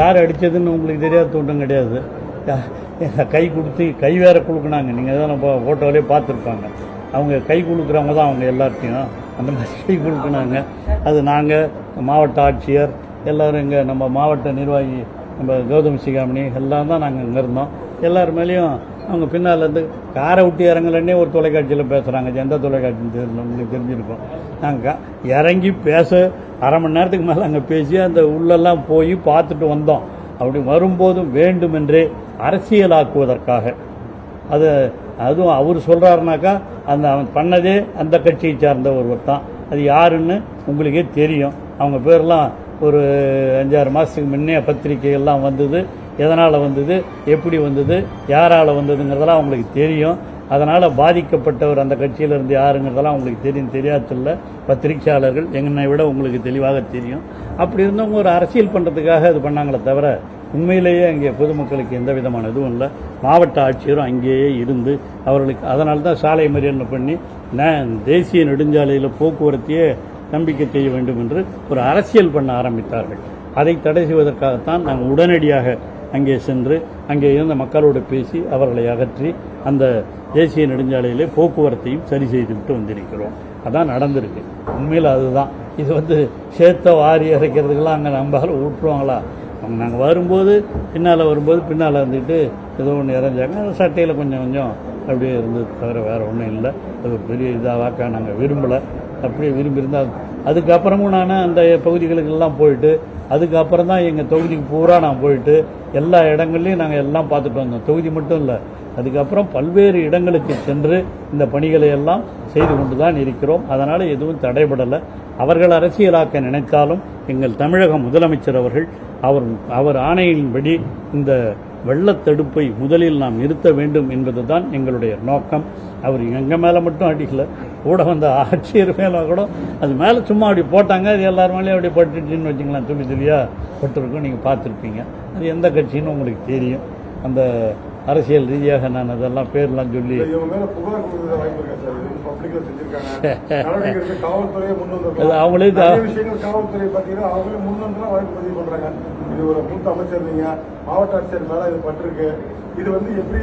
யார் அடித்ததுன்னு உங்களுக்கு தெரியாத ஒன்றும் கிடையாது. கை கொடுத்து கை வேற கொடுக்குனாங்க நீங்கள் தான் நம்ம ஃபோட்டோவிலே பார்த்துருப்பாங்க. அவங்க கை கொடுக்குறவங்க தான் அவங்க எல்லார்ட்டையும். அந்த மாதிரி கை கொடுக்குனாங்க அது நாங்கள் மாவட்ட ஆட்சியர் எல்லோரும் இங்கே நம்ம மாவட்ட நிர்வாகி நம்ம கௌதம் சிகாமணி எல்லாம் தான் நாங்கள் இங்கே இருந்தோம். எல்லார் மேலேயும் அவங்க பின்னால் இருந்து காரை விட்டு இறங்கலன்னே ஒரு தொலைக்காட்சியில் பேசுகிறாங்க எந்த தொலைக்காட்சின்னு தெரியல தெரிஞ்சிருக்கோம். நாங்கள் இறங்கி பேச அரை மணி நேரத்துக்கு மேலே அங்கே பேசி அந்த உள்ளெல்லாம் போய் பார்த்துட்டு வந்தோம். அப்படி வரும்போதும் வேண்டுமென்றே அரசியலாக்குவதற்காக. அது அதுவும் அவர் சொல்கிறாருனாக்கா அந்த அவன் பண்ணதே அந்த கட்சியை சார்ந்த ஒருவர் தான். அது யாருன்னு உங்களுக்கே தெரியும். அவங்க பேர்லாம் ஒரு அஞ்சாறு மாதத்துக்கு முன்னே பத்திரிக்கைகள்லாம் வந்தது. எதனால் வந்தது எப்படி வந்தது யாரால் வந்ததுங்கிறதெல்லாம் அவங்களுக்கு தெரியும். அதனால் பாதிக்கப்பட்டவர் அந்த கட்சியிலிருந்து யாருங்கிறதெல்லாம் உங்களுக்கு தெரியும். தெரியாதில்ல பத்திரிகையாளர்கள் என்னை விட உங்களுக்கு தெளிவாக தெரியும். அப்படி இருந்தவங்க ஒரு அரசியல் பண்ணுறதுக்காக இது பண்ணாங்களே தவிர உண்மையிலேயே அங்கே பொதுமக்களுக்கு எந்த விதமான இதுவும் இல்லை. மாவட்ட ஆட்சியரும் அங்கேயே இருந்து அவர்களுக்கு அதனால தான் சாலை மறியல் பண்ணி நான் தேசிய நெடுஞ்சாலையில் போக்குவரத்தையே நம்பிக்கை செய்ய வேண்டும் என்று ஒரு அரசியல் பண்ண ஆரம்பித்தார்கள். அதை தடை செய்வதற்காகத்தான் நாங்கள் உடனடியாக அங்கே சென்று அங்கே இருந்த மக்களோடு பேசி அவர்களை அகற்றி அந்த தேசிய நெடுஞ்சாலையிலே போக்குவரத்தையும் சரி செய்து விட்டு வந்திருக்கிறோம். அதான் நடந்திருக்கு. உண்மையில் அதுதான். இது வந்து சேர்த்த வாரி இறைக்கிறதுக்கெல்லாம் அங்கே நம்பால ஊற்றுவாங்களா? அவங்க நாங்கள் வரும்போது பின்னால் வரும்போது பின்னால் இருந்துட்டு ஏதோ ஒன்று இறஞ்சாங்க. அந்த சட்டையில் கொஞ்சம் கொஞ்சம் அப்படியே இருந்தது தவிர வேறு ஒன்றும் இல்லை. அது ஒரு பெரிய இதாவாக்கா நாங்கள் விரும்பலை. அப்படியே விரும்பியிருந்தால் அதுக்கப்புறமும் நான் அந்த பகுதிகளுக்கெல்லாம் போயிட்டு அதுக்கப்புறம் தான் எங்கள் தொகுதிக்கு பூரா நான் போயிட்டு எல்லா இடங்கள்லையும் நாங்கள் எல்லாம் பார்த்துட்டு வந்தோம். தொகுதி மட்டும் இல்லை. அதுக்கப்புறம் பல்வேறு இடங்களுக்கு சென்று இந்த பணிகளை எல்லாம் செய்து கொண்டு தான் இருக்கிறோம். அதனால் எதுவும் தடைபடலை. அவர்கள் அரசியலாக்க நினைத்தாலும் எங்கள் தமிழக முதலமைச்சர் அவர்கள் அவர் அவர் ஆணையின்படி இந்த வெள்ளத்தடுப்பை முதலில் நாம் நிறுத்த வேண்டும் என்பது தான் எங்களுடைய நோக்கம். அவர் எங்கள் மேலே மட்டும் அடிக்கலை. கூட வந்த ஆட்சியர் மேலே கூட அது மேலே சும்மா அப்படி போட்டாங்க அது எல்லார் மேலேயும் அப்படி பட்டுட்டுன்னு வச்சுங்களேன் துளி துளியாக பட்டிருக்கும் நீங்கள் பார்த்துருப்பீங்க. அது எந்த கட்சின்னு உங்களுக்கு தெரியும். அந்த அரசியல் ரீதியாக நான் அதெல்லாம் பேர்லாம் சொல்லி. அது அவங்களே தான் விஷயங்கள் காவல்துறை பாத்தீங்கன்னா அவங்களே முன் வந்து வழக்கு பதிவு பண்றாங்க. இது ஒரு மூத்த அமைச்சர் நீங்க மாவட்ட ஆட்சியர் மேல இது பட்டிருக்கு. இது வந்து எப்படி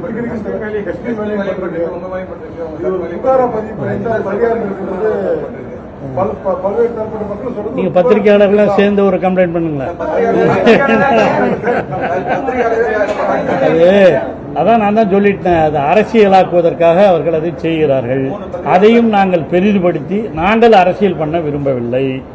பதிவு இருக்கிறது பல் ப- பல்வேறு தரப்பட்ட மக்கள் சொல்றது நீங்கள் பத்திரிகையாளர்களாக சேர்ந்து ஒரு கம்ப்ளைண்ட் பண்ணுங்களேன். அது அதான் நான் தான் சொல்லிட்டேன். அது அரசியலாக்குவதற்காக அவர்கள் அதை செய்கிறார்கள். அதையும் நாங்கள் பெரிதுபடுத்தி நாங்கள் அரசியல் பண்ண விரும்பவில்லை.